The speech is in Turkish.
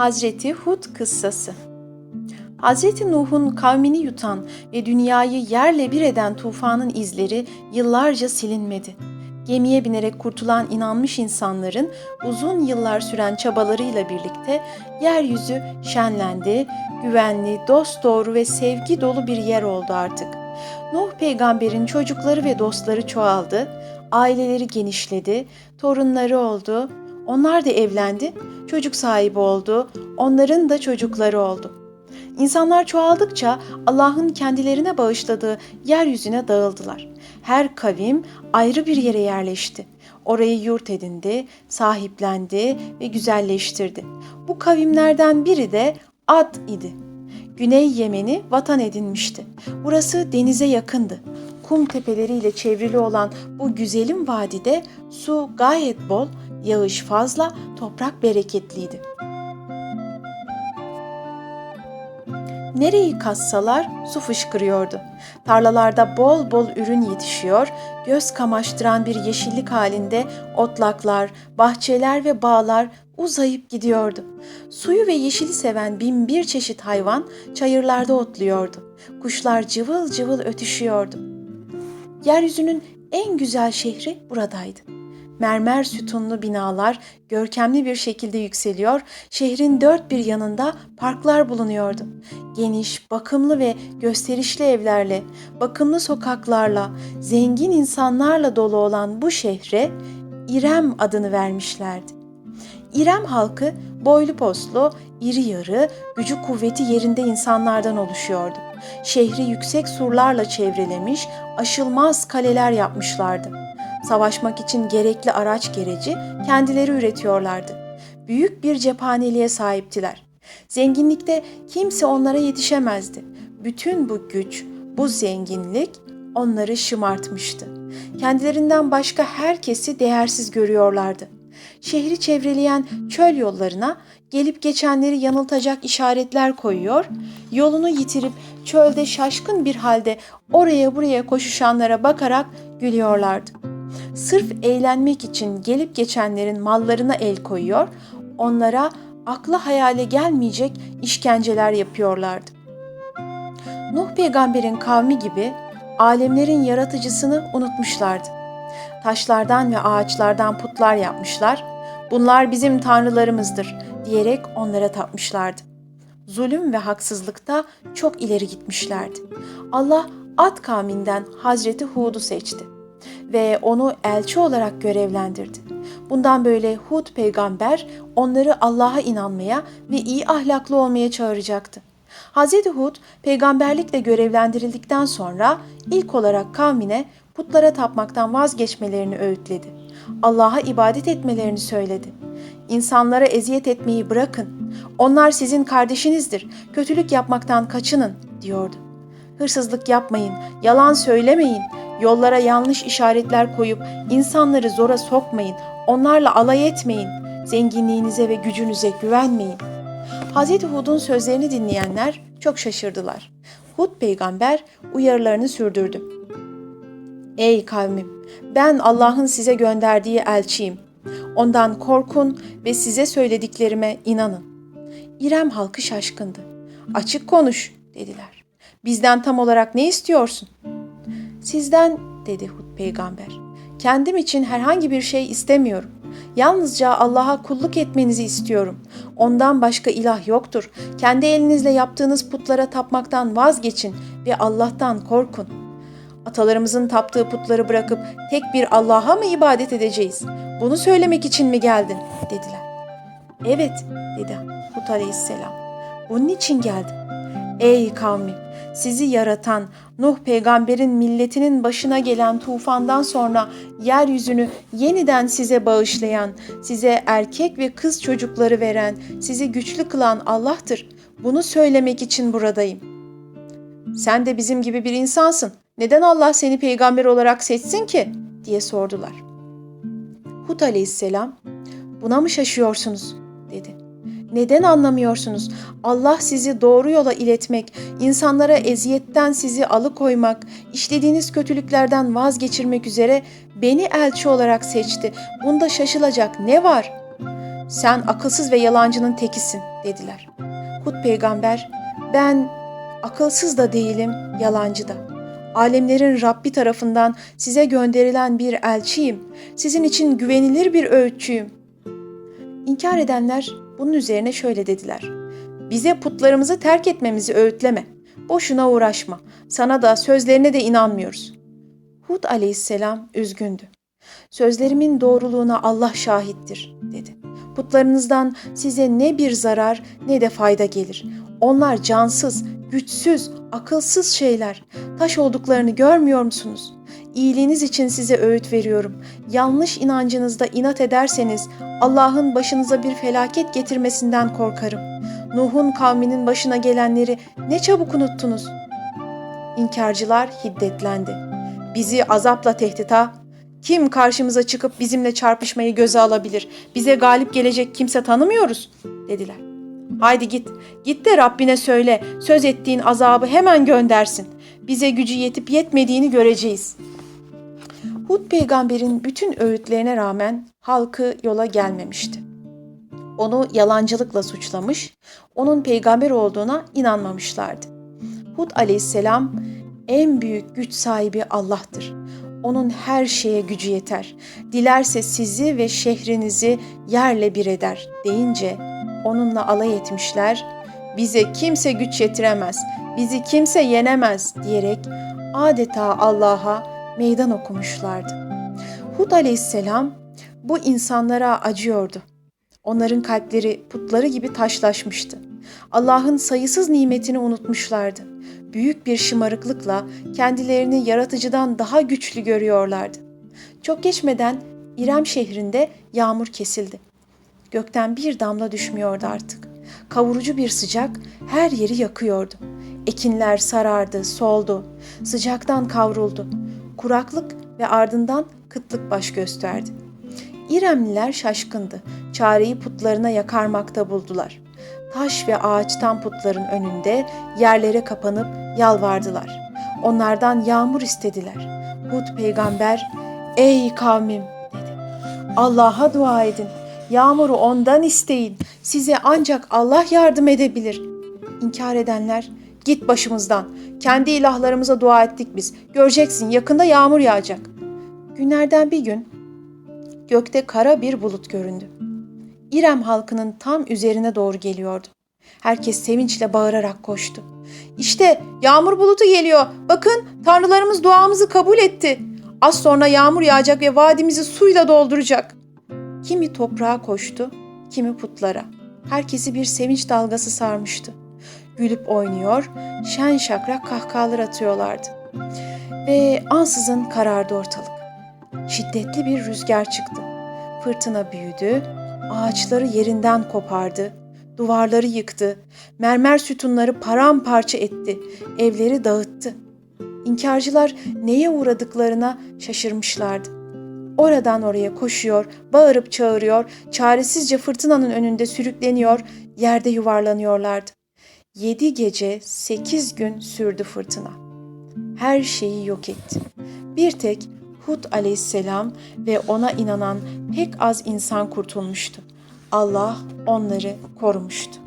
Hazreti Hud kıssası Hazreti Nuh'un kavmini yutan ve dünyayı yerle bir eden tufanın izleri yıllarca silinmedi. Gemiye binerek kurtulan inanmış insanların uzun yıllar süren çabalarıyla birlikte yeryüzü şenlendi, güvenli, dosdoğru ve sevgi dolu bir yer oldu artık. Nuh peygamberin çocukları ve dostları çoğaldı, aileleri genişledi, torunları oldu, onlar da evlendi, çocuk sahibi oldu, onların da çocukları oldu. İnsanlar çoğaldıkça Allah'ın kendilerine bağışladığı yeryüzüne dağıldılar. Her kavim ayrı bir yere yerleşti. Orayı yurt edindi, sahiplendi ve güzelleştirdi. Bu kavimlerden biri de Ad idi. Güney Yemen'i vatan edinmişti. Burası denize yakındı. Kum tepeleriyle çevrili olan bu güzelim vadide su gayet bol, yağış fazla, toprak bereketliydi. Nereyi kazsalar su fışkırıyordu. Tarlalarda bol bol ürün yetişiyor, göz kamaştıran bir yeşillik halinde otlaklar, bahçeler ve bağlar uzayıp gidiyordu. Suyu ve yeşili seven bin bir çeşit hayvan çayırlarda otluyordu. Kuşlar cıvıl cıvıl ötüşüyordu. Yeryüzünün en güzel şehri buradaydı. Mermer sütunlu binalar görkemli bir şekilde yükseliyor, şehrin dört bir yanında parklar bulunuyordu. Geniş, bakımlı ve gösterişli evlerle, bakımlı sokaklarla, zengin insanlarla dolu olan bu şehre İrem adını vermişlerdi. İrem halkı boylu poslu, iri yarı, gücü kuvveti yerinde insanlardan oluşuyordu. Şehri yüksek surlarla çevrelemiş, aşılmaz kaleler yapmışlardı. Savaşmak için gerekli araç gereci kendileri üretiyorlardı. Büyük bir cephaneliğe sahiptiler. Zenginlikte kimse onlara yetişemezdi. Bütün bu güç, bu zenginlik onları şımartmıştı. Kendilerinden başka herkesi değersiz görüyorlardı. Şehri çevreleyen çöl yollarına gelip geçenleri yanıltacak işaretler koyuyor, yolunu yitirip çölde şaşkın bir halde oraya buraya koşuşanlara bakarak gülüyorlardı. Sırf eğlenmek için gelip geçenlerin mallarına el koyuyor, onlara akla hayale gelmeyecek işkenceler yapıyorlardı. Nuh peygamberin kavmi gibi alemlerin yaratıcısını unutmuşlardı. Taşlardan ve ağaçlardan putlar yapmışlar. Bunlar bizim tanrılarımızdır diyerek onlara tapmışlardı. Zulüm ve haksızlıkta çok ileri gitmişlerdi. Allah Ad kavminden Hazreti Hud'u seçti ve onu elçi olarak görevlendirdi. Bundan böyle Hud peygamber onları Allah'a inanmaya ve iyi ahlaklı olmaya çağıracaktı. Hz. Hud peygamberlikle görevlendirildikten sonra ilk olarak kavmine putlara tapmaktan vazgeçmelerini öğütledi. Allah'a ibadet etmelerini söyledi. İnsanlara eziyet etmeyi bırakın. Onlar sizin kardeşinizdir. Kötülük yapmaktan kaçının diyordu. Hırsızlık yapmayın, yalan söylemeyin, Yollara yanlış işaretler koyup insanları zora sokmayın, onlarla alay etmeyin, zenginliğinize ve gücünüze güvenmeyin. Hz. Hud'un sözlerini dinleyenler çok şaşırdılar. Hud peygamber uyarılarını sürdürdü. Ey kavmim, ben Allah'ın size gönderdiği elçiyim. Ondan korkun ve size söylediklerime inanın. İrem halkı şaşkındı. Açık konuş dediler. Bizden tam olarak ne istiyorsun? Sizden dedi Hud peygamber. Kendim için herhangi bir şey istemiyorum. Yalnızca Allah'a kulluk etmenizi istiyorum. Ondan başka ilah yoktur. Kendi elinizle yaptığınız putlara tapmaktan vazgeçin ve Allah'tan korkun. Atalarımızın taptığı putları bırakıp tek bir Allah'a mı ibadet edeceğiz? Bunu söylemek için mi geldin? dediler. Evet dedi Hud aleyhisselam. Bunun için geldim. Ey kavmim sizi yaratan Nuh peygamberin milletinin başına gelen tufandan sonra yeryüzünü yeniden size bağışlayan, size erkek ve kız çocukları veren, sizi güçlü kılan Allah'tır. Bunu söylemek için buradayım. Sen de bizim gibi bir insansın. Neden Allah seni peygamber olarak seçsin ki? diye sordular. Hud aleyhisselam, buna mı şaşıyorsunuz? Neden anlamıyorsunuz? Allah sizi doğru yola iletmek, insanlara eziyetten sizi alıkoymak, işlediğiniz kötülüklerden vazgeçirmek üzere beni elçi olarak seçti. Bunda şaşılacak ne var? Sen akılsız ve yalancının tekisin dediler. Hud peygamber ben akılsız da değilim, yalancı da. Alemlerin Rabbi tarafından size gönderilen bir elçiyim. Sizin için güvenilir bir öğütçüyüm. İnkar edenler bunun üzerine şöyle dediler. Bize putlarımızı terk etmemizi öğütleme. Boşuna uğraşma. Sana da sözlerine de inanmıyoruz. Hud aleyhisselam üzgündü. Sözlerimin doğruluğuna Allah şahittir dedi. Putlarınızdan size ne bir zarar ne de fayda gelir. Onlar cansız, güçsüz, akılsız şeyler. Taş olduklarını görmüyor musunuz? İyiliğiniz için size öğüt veriyorum. Yanlış inancınızda inat ederseniz Allah'ın başınıza bir felaket getirmesinden korkarım. Nuh'un kavminin başına gelenleri ne çabuk unuttunuz. İnkarcılar hiddetlendi. Bizi azapla tehdit ha. Kim karşımıza çıkıp bizimle çarpışmayı göze alabilir? Bize galip gelecek kimse tanımıyoruz dediler. Haydi git, git de Rabbine söyle, söz ettiğin azabı hemen göndersin. Bize gücü yetip yetmediğini göreceğiz. Hud peygamberin bütün öğütlerine rağmen halkı yola gelmemişti. Onu yalancılıkla suçlamış, onun peygamber olduğuna inanmamışlardı. Hud aleyhisselam en büyük güç sahibi Allah'tır. Onun her şeye gücü yeter. Dilerse sizi ve şehrinizi yerle bir eder deyince onunla alay etmişler. Bize kimse güç yetiremez, bizi kimse yenemez diyerek adeta Allah'a meydan okumuşlardı. Hud aleyhisselam bu insanlara acıyordu. Onların kalpleri putları gibi taşlaşmıştı. Allah'ın sayısız nimetini unutmuşlardı. Büyük bir şımarıklıkla kendilerini yaratıcıdan daha güçlü görüyorlardı. Çok geçmeden İrem şehrinde yağmur kesildi. Gökten bir damla düşmüyordu artık. Kavurucu bir sıcak her yeri yakıyordu. Ekinler sarardı, soldu. Sıcaktan kavruldu. Kuraklık ve ardından kıtlık baş gösterdi. İremliler şaşkındı. Çareyi putlarına yakarmakta buldular. Taş ve ağaçtan putların önünde yerlere kapanıp yalvardılar. Onlardan yağmur istediler. Hud peygamber, ''Ey kavmim'' dedi. ''Allah'a dua edin. Yağmuru ondan isteyin. Size ancak Allah yardım edebilir.'' İnkar edenler, ''Git başımızdan. Kendi ilahlarımıza dua ettik biz. Göreceksin yakında yağmur yağacak.'' Günlerden bir gün gökte kara bir bulut göründü. İrem halkının tam üzerine doğru geliyordu. Herkes sevinçle bağırarak koştu. İşte yağmur bulutu geliyor. Bakın tanrılarımız duamızı kabul etti. Az sonra yağmur yağacak ve vadimizi suyla dolduracak. Kimi toprağa koştu, kimi putlara. Herkesi bir sevinç dalgası sarmıştı. Gülüp oynuyor, şen şakrak kahkahalar atıyorlardı. Ve ansızın karardı ortalık. Şiddetli bir rüzgar çıktı. Fırtına büyüdü, ağaçları yerinden kopardı, duvarları yıktı, mermer sütunları paramparça etti, evleri dağıttı. İnkarcılar neye uğradıklarına şaşırmışlardı. Oradan oraya koşuyor, bağırıp çağırıyor, çaresizce fırtınanın önünde sürükleniyor, yerde yuvarlanıyorlardı. Yedi gece, sekiz gün sürdü fırtına. Her şeyi yok etti. Bir tek Hud aleyhisselam ve ona inanan pek az insan kurtulmuştu. Allah onları korumuştu.